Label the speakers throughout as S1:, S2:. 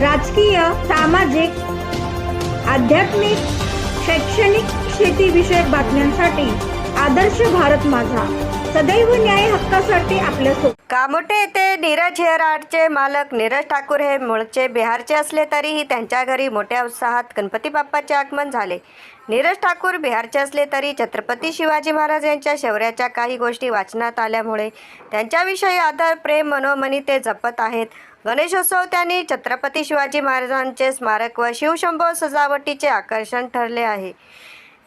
S1: राजकीय सामाजिक आध्यात्मिक शैक्षणिक शेतीविषयक बातम्यांसाठी आदर्श भारत माझा. सदैव न्याय हक्कासाठी आपल्यासोबत
S2: कामोटे येथे नीरज हेअर आर्टचे मालक नीरज ठाकूर हे मूळचे बिहारचे असले तरीही त्यांच्या घरी मोठ्या उत्साहात गणपती बाप्पाचे आगमन झाले. नीरज ठाकूर बिहारचे असले तरी छत्रपती शिवाजी महाराज यांच्या शौर्याच्या काही गोष्टी वाचनात आल्यामुळे त्यांच्याविषयी आदर प्रेम मनोमनी ते जपत आहेत. गणेशोत्सव त्यांनी छत्रपती शिवाजी महाराजांचे स्मारक व शिवशंभो सजावटीचे आकर्षण ठरले आहे.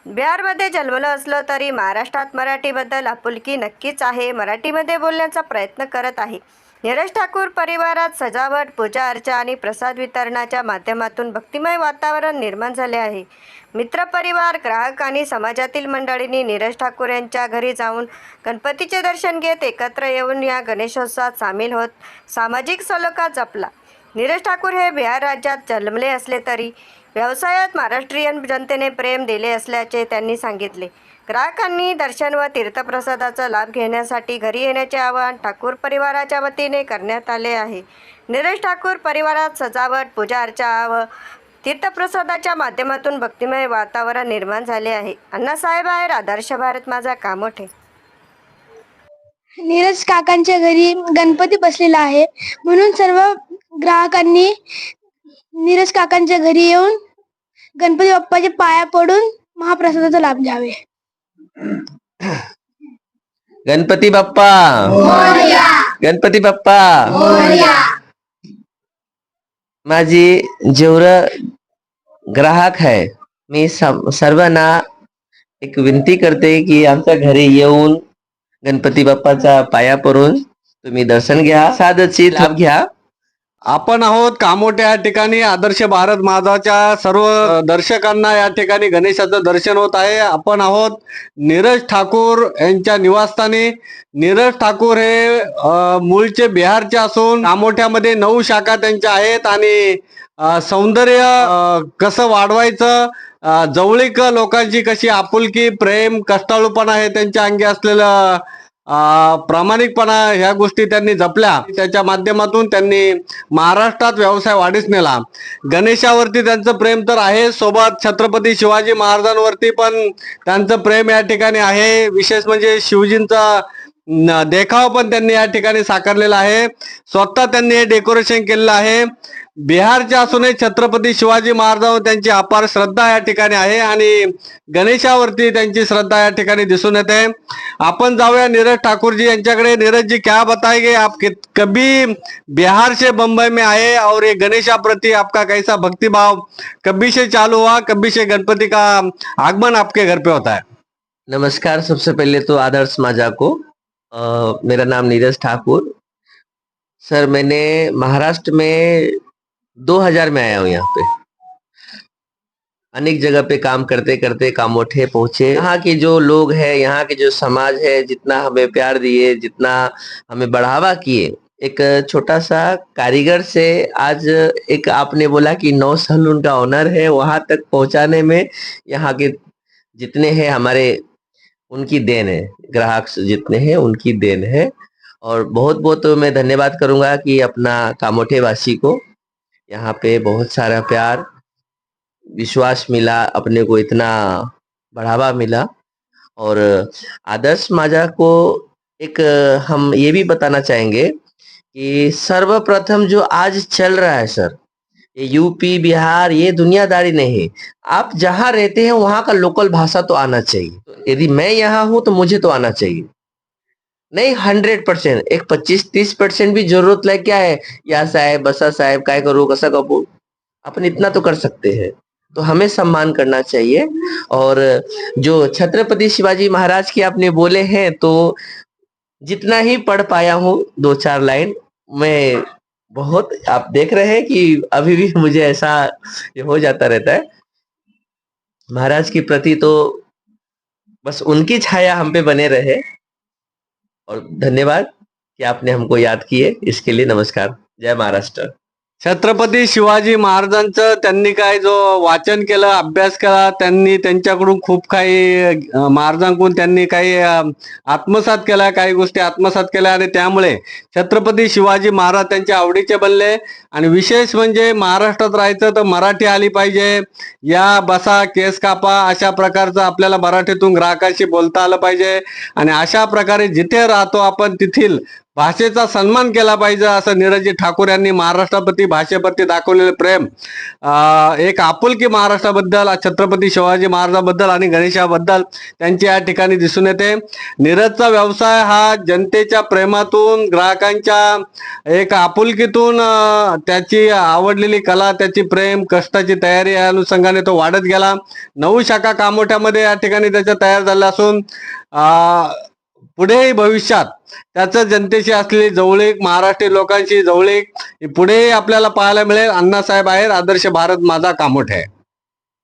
S2: बिहारमध्ये जन्मलं असलं तरी महाराष्ट्रात मराठीबद्दल आपुलकी नक्कीच आहे. मराठीमध्ये बोलण्याचा प्रयत्न करत आहे. नीरज ठाकूर परिवारात सजावट पूजा अर्चा आणि प्रसाद वितरणाच्या माध्यमातून भक्तिमय वातावरण निर्माण झाले आहे. मित्रपरिवार ग्राहक आणि समाजातील मंडळींनी नीरज ठाकूर यांच्या घरी जाऊन गणपतीचे दर्शन घेत एकत्र येऊन या गणेशोत्सवात सामील होत सामाजिक सलोखा जपला. नीरज ठाकूर हे बिहार राज्यात जन्मले असले तरी व्यवसायात महाराष्ट्रीयन जनतेने प्रेम दिले असल्याचे त्यांनी सांगितले. ग्राहकांनी दर्शन व तीर्थप्रसादाचा लाभ घेण्यासाठी घरी येण्याचे आवाहन ठाकूर परिवाराच्या वतीने करण्यात आले आहे. नीरज ठाकूर परिवारात सजावट पूजा अर्चा व तीर्थप्रसादाच्या माध्यमातून भक्तिमय वातावरण निर्माण झाले आहे. अण्णासाहेब आहे आदर्श भारत माझा कामोठे.
S3: नीरज काकांच्या घरी गणपती बसलेला आहे. म्हणून सर्व ग्राहकांनी नीरज काकांच्या घरी येऊन गणपती बाप्पाच्या पाया पडून महाप्रसादाचा लाभ घ्यावे.
S4: गणपती बाप्पा. गणपती बाप्पा. माझी जेवढं ग्राहक आहे मी सर्वांना एक विनंती करते की आमच्या घरी येऊन गणपती बाप्पाचा पाया पडून तुम्ही दर्शन घ्या साधची लाभ घ्या.
S5: आपण आहोत कामोट्या या ठिकाणी. आदर्श भारत माझाच्या सर्व दर्शकांना या ठिकाणी गणेशाचं दर्शन होत आहे. आपण आहोत नीरज ठाकूर यांच्या निवासस्थानी. नीरज ठाकूर हे मूळचे बिहारचे असून कामोठ्यामध्ये नऊ शाखा त्यांच्या आहेत आणि सौंदर्य कसं वाढवायचं जवळीक लोकांची कशी आपुलकी प्रेम कष्टाळूपणा हे त्यांच्या अंगी असलेलं प्रामाणिकपणा ह्या गोष्टी त्यांनी जपल्या. त्याच्या माध्यमातून त्यांनी महाराष्ट्रात व्यवसाय वाढीस नेला. गणेशावरती त्यांचं प्रेम तर आहे सोबत छत्रपती शिवाजी महाराजांवरती पण त्यांचं प्रेम या ठिकाणी आहे. विशेष म्हणजे शिवजींचा देखाव पण त्यांनी या ठिकाणी साकारलेला आहे. स्वतः त्यांनी हे डेकोरेशन केलेलं आहे. बिहारचे असूनही छत्रपती शिवाजी महाराजांवर त्यांची अपार श्रद्धा या ठिकाणी आहे आणि गणेशावरती त्यांची श्रद्धा या ठिकाणी दिसून येते. आपण जाऊया नीरज ठाकूरजी यांच्याकडे. नीरज जी क्या बताएंगे आप कभी बिहार से बम्बई में आए और ये गणेशा प्रति आपका कैसा भक्ति भाव कभी से चालू हुआ कभी से गणपति का आगमन आपके घर पे होता है।
S4: नमस्कार सबसे पहले तो आदर्श माजा को। अ, मेरा नाम नीरज ठाकुर। सर मैंने महाराष्ट्र में 2000 में आया हूँ यहाँ पे। अनेक जगह पे काम करते करते कामोठे पहुँचे। यहाँ के जो लोग हैं यहाँ के जो समाज है जितना हमें प्यार दिए जितना हमें बढ़ावा किए एक छोटा सा कारीगर से आज एक आपने बोला कि नौ सैलून का ओनर है वहाँ तक पहुँचाने में यहाँ के जितने हैं हमारे उनकी देन है। ग्राहक जितने हैं, उनकी देन है। और बहुत बहुत मैं धन्यवाद करूँगा कि अपना कामोठे वासी को यहाँ पे बहुत सारा प्यार, विश्वास मिला, अपने को इतना बढ़ावा मिला। और आदर्श माजा को एक हम ये भी बताना चाहेंगे कि सर्वप्रथम जो आज चल रहा है, सर ये यूपी बिहार, ये दुनियादारी नहीं है। आप जहाँ रहते हैं, वहाँ का लोकल भाषा तो आना चाहिए। यदि मैं यहाँ हूँ तो मुझे तो आना चाहिए। नहीं हंड्रेड परसेंट एक पच्चीस, तीस परसेंट भी ज़रूरत लायक क्या है? या साहेब, बसा साहेब, काय करू, कसा कपू अपन इतना तो कर सकते हैं। तो हमें सम्मान करना चाहिए। और जो छत्रपति शिवाजी महाराज की आपने बोले हैं तो जितना ही पढ़ पाया हूँ, दो चार लाइन, मैं बहुत आप देख रहे हैं कि अभी भी मुझे ऐसा हो जाता रहता है। महाराज के प्रति तो बस उनकी छाया हम पे बने रहे। और धन्यवाद कि आपने हमको याद किए। इसके लिए नमस्कार। जय महाराष्ट्र।
S5: छत्रपती शिवाजी महाराजांचं त्यांनी काय जो वाचन केलं अभ्यास केला त्यांनी त्यांच्याकडून खूप काही महाराजांकडून त्यांनी काही आत्मसात केल्या काही गोष्टी आत्मसात केल्या आणि त्यामुळे छत्रपती शिवाजी महाराज त्यांच्या आवडीचे बनले. आणि विशेष म्हणजे महाराष्ट्रात राहायचं तर मराठी आली पाहिजे. या बसा केस कापा अशा प्रकारचं आपल्याला मराठीतून ग्राहकाशी बोलता आलं पाहिजे. आणि अशा प्रकारे जिथे राहतो आपण तिथील भाषेचा सन्मान केला पाहिजे असं नीरजजी ठाकूर यांनी महाराष्ट्राप्रती भाषेप्रती दाखवलेले प्रेम. एक आपुलकी महाराष्ट्राबद्दल छत्रपती शिवाजी महाराजाबद्दल आणि गणेशाबद्दल त्यांची या ठिकाणी दिसून येते. नीरजचा व्यवसाय हा जनतेच्या प्रेमातून ग्राहकांच्या एक आपुलकीतून त्याची आवडलेली कला त्याची प्रेम कष्टाची तयारी या अनुषंगाने तो वाढत गेला. नऊ शाखा कामोठ्यामध्ये या ठिकाणी त्याच्या तयार झाल्या असून पुढेही भविष्यात त्याचं जनतेशी असलेली जवळीक महाराष्ट्रीय लोकांशी जवळीक ही पुढेही आपल्याला पाहायला मिळेल. अण्णासाहेब आहेत आदर्श भारत माझा कामोठ. आहे